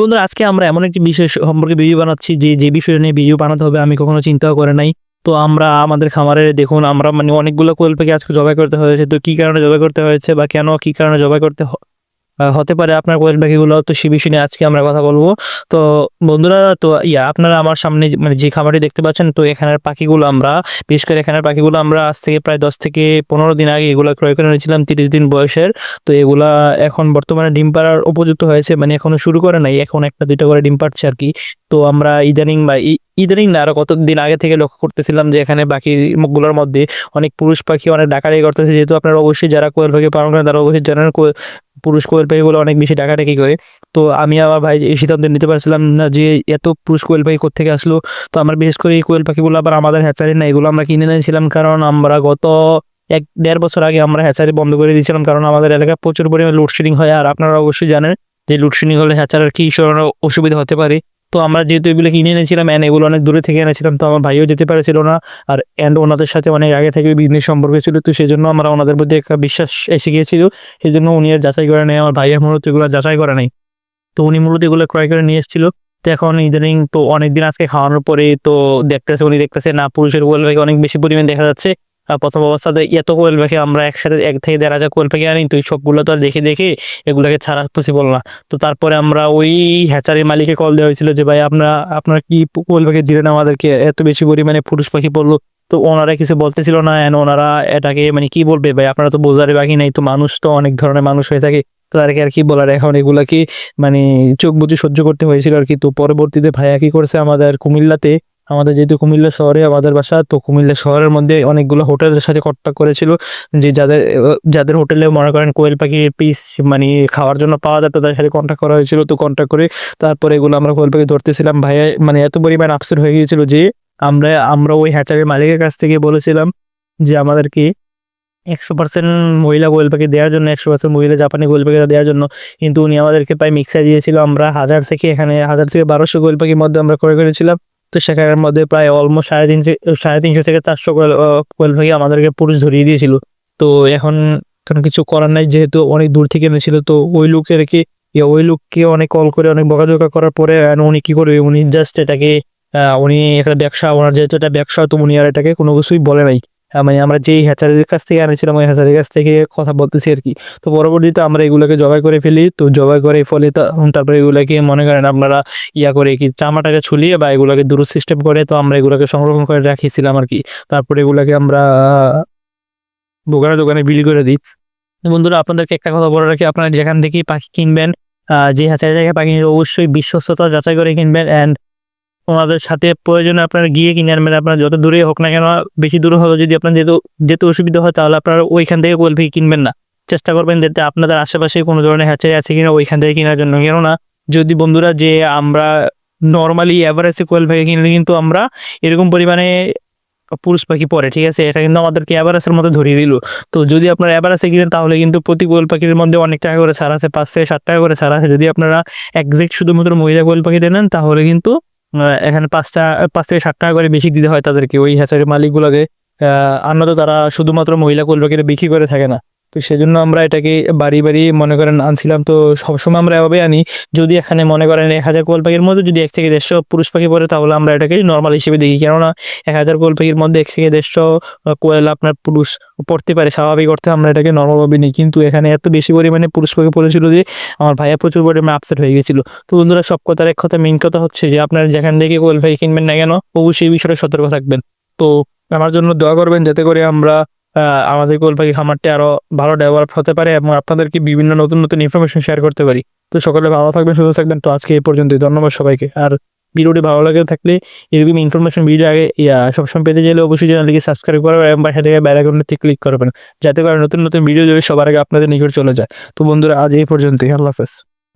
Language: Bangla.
বন্ধুরা, আজকে আমরা এমন একটি বিষয় সম্পর্কে ভিডিও বানাচ্ছি যে যে বিষয় নিয়ে ভিডিও বানাতে হবে, আমি কখনো চিন্তাও করে নাই। তো আমরা আমাদের খামারে দেখুন, আমরা মানে অনেকগুলো কোয়েল পাখি আজকে জবাই করতে হয়েছে। তো কী কারণে জবাই করতে হয়েছে বা কেন কী কারণে জবাই করতে হতে পারে আপনার কোয়েল পাখিগুলো তো সে বিষয় নিয়ে আজকে আমরা কথা বলব। তো বন্ধুরা, তো ইয়া, আপনারা আমার সামনে মানে যে খামারটি দেখতে পাচ্ছেন, তো এখানের পাখিগুলো আমরা, বিশেষ করে এখানের পাখিগুলো আমরা আজ থেকে প্রায় দশ থেকে পনেরো দিন আগে এগুলো ক্রয় করে নিয়েছিলাম তিরিশ দিন বয়সের। তো এগুলা এখন বর্তমানে ডিম পাড়ার উপযুক্ত হয়েছে মানে এখনও শুরু করে নাই, এখন একটা দুইটা করে ডিম পাড়ছে আর কি। তো আমরা ইদানিং বা ইদানিং না, আরও কতদিন আগে থেকে লক্ষ্য করতেছিলাম যে এখানে বাকি গুলোর মধ্যে অনেক পুরুষ পাখি অনেক ডাকাডাকি করতেছে, যেহেতু আপনারা অবশ্যই যারা কোয়েল পাখি পালন করেন, তারা অবশ্যই জানেন পুরুষ কোয়েল পাখিগুলো অনেক বেশি ডাকাডাকি করে। তো আমি আমার ভাই এই সিদ্ধান্ত নিতে পারছিলাম না যে এত পুরুষ কোয়েল পাখি কোথেকে আসলো। তো আমরা বিশেষ করে এই কোয়েল পাখিগুলো আবার আমাদের হ্যাচারি না এগুলো আমরা কিনে নিয়েছিলাম কারণ আমরা গত এক দেড় বছর আগে আমরা হ্যাচারি বন্ধ করে দিয়েছিলাম কারণ আমাদের এলাকায় প্রচুর পরিমাণে লোডশেডিং হয়। আর আপনারা অবশ্যই জানেন যে লোডশেডিং হলে হ্যাচারের কী অসুবিধা হতে পারে। তো আমরা যেহেতু এগুলো কিনে এনেছিলাম অ্যান্ড এগুলো অনেক দূরে থেকে এনেছিলাম, তো আমার ভাইও যেতে পারেছিল না। আর অ্যান্ড ওনাদের সাথে অনেক আগে থেকে বিজনেস সম্পর্ক ছিল, তো সেই জন্য আমরা ওনাদের প্রতি একটা বিশ্বাস এসে গিয়েছিল। সেই জন্য উনি আর যাচাই করে নেই আমার ভাইয়ের মূলত এগুলো যাচাই করে নাই। তো উনি মূলত এগুলো ক্রয় করে নিয়ে এসেছিল। তো এখন ইদানিং তো অনেকদিন আজকে খাওয়ানোর পরে তো দেখতেছে, উনি দেখতেছে না, পুরুষের পাখি অনেক বেশি পরিমাণ দেখা যাচ্ছে। প্রথম অবস্থাতে এত কোয়েল পাখি আমরা একসাথে এক থেকে দেড় হাজার কোয়েল পাখি আনি, তো এই সবগুলো তো আর দেখে দেখে এগুলোকে ছাড়া পসিবল না। তো তারপরে আমরা ওই হ্যাচারির মালিকে কল দেওয়া হয়েছিল যে, ভাই, আপনারা আপনারা কি কোয়েল পাখি দিলেন আমাদেরকে? এত বেশি পরিমাণে পুরুষ পাখি পড়ল। তো ওনারা কিছু বলতেছিল না এন্ড ওনারা এটাকে মানে কি বলবে, ভাই, আপনারা তো বোঝারে বাকি নাই, তো মানুষ তো অনেক ধরনের মানুষ হয়ে থাকে। তাদেরকে আর কি বলার, এখন এগুলা কি মানে চোখ বুঝে সহ্য করতে হয়েছিল আর কি। তো পরবর্তীতে ভাইয়া কি করেছে আমাদের কুমিল্লাতে আমাদের যেহেতু কুমিল্লা শহরে, আমাদের বাসা, তো কুমিল্লা শহরের মধ্যে অনেকগুলো হোটেলের সাথে কন্ট্যাক্ট করেছিল। যে যাদের যাদের হোটেলে মনে করেন কোয়েল পাখির পিস মানে খাওয়ার জন্য পাওয়া যায়, তাদের সাথে কন্ট্যাক্ট করা হয়েছিল। তো কন্ট্যাক্ট করে তারপরে এগুলো আমরা কোয়েল পাখি ধরতেছিলাম। ভাইয়া মানে এত পরিমাণ আপসেট হয়ে গিয়েছিল যে আমরা আমরা ওই হ্যাচারের মালিকের কাছ থেকে বলেছিলাম যে আমাদেরকে একশো পার্সেন্ট মহিলা কোয়েল পাখি দেওয়ার জন্য, একশো পার্সেন্ট মহিলা জাপানি কোয়েল পাখি দেওয়ার জন্য। কিন্তু উনি আমাদেরকে প্রায় মিক্সার দিয়েছিল। আমরা হাজার থেকে এখানে হাজার থেকে বারোশো কোয়েল পাখির মধ্যে আমরা ক্রয় করেছিলাম। তো সেখানের মধ্যে প্রায় অলমোস্ট সাড়ে তিনশো সাড়ে তিনশো থেকে চারশো কোয়েল পাখি আমাদেরকে পুরুষ ধরিয়ে দিয়েছিল। তো এখন কোনো কিছু করার নাই, যেহেতু অনেক দূর থেকে এনেছিল, তো ওই লোকের কি ওই লোককে অনেক কল করে, অনেক বকাঝোকা করার পরে উনি কি করবে, উনি জাস্ট এটাকে উনি একটা ব্যবসা, ওনার যেহেতু এটা ব্যবসা, তো উনি আর এটাকে কোনো কিছুই বলে নাই। মানে আমরা যেই হ্যাচারির কাছ থেকে আনেছিলাম, ওই হ্যাচারির কাছ থেকে কথা বলতেছি আর কি। তো পরবর্তীতে আমরা এগুলোকে জবাই করে ফেলি। তো জবাই করে ফলে তারপরে এগুলোকে মনে করেন আপনারা ইয়া করে কি চামাটাকে ছুলিয়ে বা এগুলোকে দূর সিস্টেম করে তো আমরা এগুলোকে সংরক্ষণ করে রাখিছিলাম আর কি। তারপরে এগুলোকে আমরা দোকানে দোকানে বিলি করে দিই। বন্ধুরা, আপনাদেরকে একটা কথা বলে রাখি। আপনারা যেখান থেকেই পাখি কিনবেন যে হাজার জায়গায় পাখি অবশ্যই বিশ্বস্ততা যাচাই করে কিনবেন। অ্যান্ড ওনাদের সাথে প্রয়োজনে আপনারা গিয়ে কিনে আনবেন। আপনারা যত দূরে হোক না কেন, বেশি দূরে হলেও যদি আপনার যেহেতু, যেতে অসুবিধা হয়, তাহলে আপনারা ওইখান থেকে কোয়েল পাখি কিনবেন না। চেষ্টা করবেন যাতে আপনাদের আশেপাশে কোনো ধরনের হ্যাচারি আছে কিনা ওইখান থেকে কেনার জন্য। কেননা, যদি বন্ধুরা যে আমরা নর্মালি অ্যাভারেজে কোয়েল পাখি কিনলে কিন্তু আমরা এরকম পরিমাণে পুরুষ পাখি পরে, ঠিক আছে? এটা কিন্তু আমাদেরকে অ্যাভারেজের মধ্যে ধরিয়ে দিল। তো যদি আপনারা অ্যাভারেজে কিনেন, তাহলে কিন্তু প্রতি কোয়েল পাখির মধ্যে অনেক টাকা করে ছাড় আছে, পাঁচ থেকে সাত টাকা করে ছাড় আছে। যদি আপনারা একজ্যাক্ট শুধুমাত্র মহিলা কোয়েল পাখি নেন, তাহলে কিন্তু এখানে পাঁচটা পাঁচ থেকে ষাট টাকা করে বেশি দিতে হয় তাদেরকে। ওই হ্যাচারির মালিকগুলোকে আহ, তারা শুধুমাত্র মহিলা কোয়েল বিক্রি করে থাকে না। তো সেজন্য আমরা এটাকে বাড়ি বাড়ি মনে করেন আনছিলাম। তো সবসময় আমরা এভাবে আনি। যদি এখানে মনে করেন এক হাজার কোয়েল পাখির মধ্যে যদি এক থেকে দেড়শো পুরুষ পাখি পড়ে, তাহলে আমরা এটাকে নর্মাল হিসেবে দেখি। কেননা এক হাজার কোয়েল পাখির মধ্যে এক থেকে দেড়শো কোয়েল আপনার পুরুষ পড়তে পারে। স্বাভাবিক অর্থে আমরা এটাকে নর্মালভাবে নিই। কিন্তু এখানে এত বেশি পরিমাণে পুরুষ পাখি পড়েছিল যে আমার ভাইয়া প্রচুর পরিমাণে আপসেট হয়ে গেছিল। তো বন্ধুরা, সব কথার এক কথা মেইন কথা হচ্ছে যে আপনার যেখান থেকে কোয়েল পাখি কিনবেন না কেন, অবশ্যই বিষয়ে সতর্ক থাকবেন। তো আমার জন্য দোয়া করবেন, যাতে করে আমরা আমাদের কোয়েল পাখি খামারটি আরও ভালো ডেভেলপ হতে পারে এবং আপনাদেরকে বিভিন্ন নতুন নতুন ইনফরমেশন শেয়ার করতে পারি। তো সকলে ভালো থাকবেন, সুস্থ থাকবেন। তো আজকে এই পর্যন্তই। ধন্যবাদ সবাইকে। আর ভিডিওটি ভালো লাগে থাকলে এরকম ইনফরমেশন ভিডিও আগে সবসময় পেতে চাইলে অবশ্যই চ্যানেলটিকে সাবস্ক্রাইব করবেন এবং বাসা থেকে আইকনটি ক্লিক করবেন। যাতে করে নতুন নতুন ভিডিও যদি সবার আগে আপনাদের নিকট চলে যায়। তো বন্ধুরা, আজ এই পর্যন্তই। আল্লাহ হাফেজ।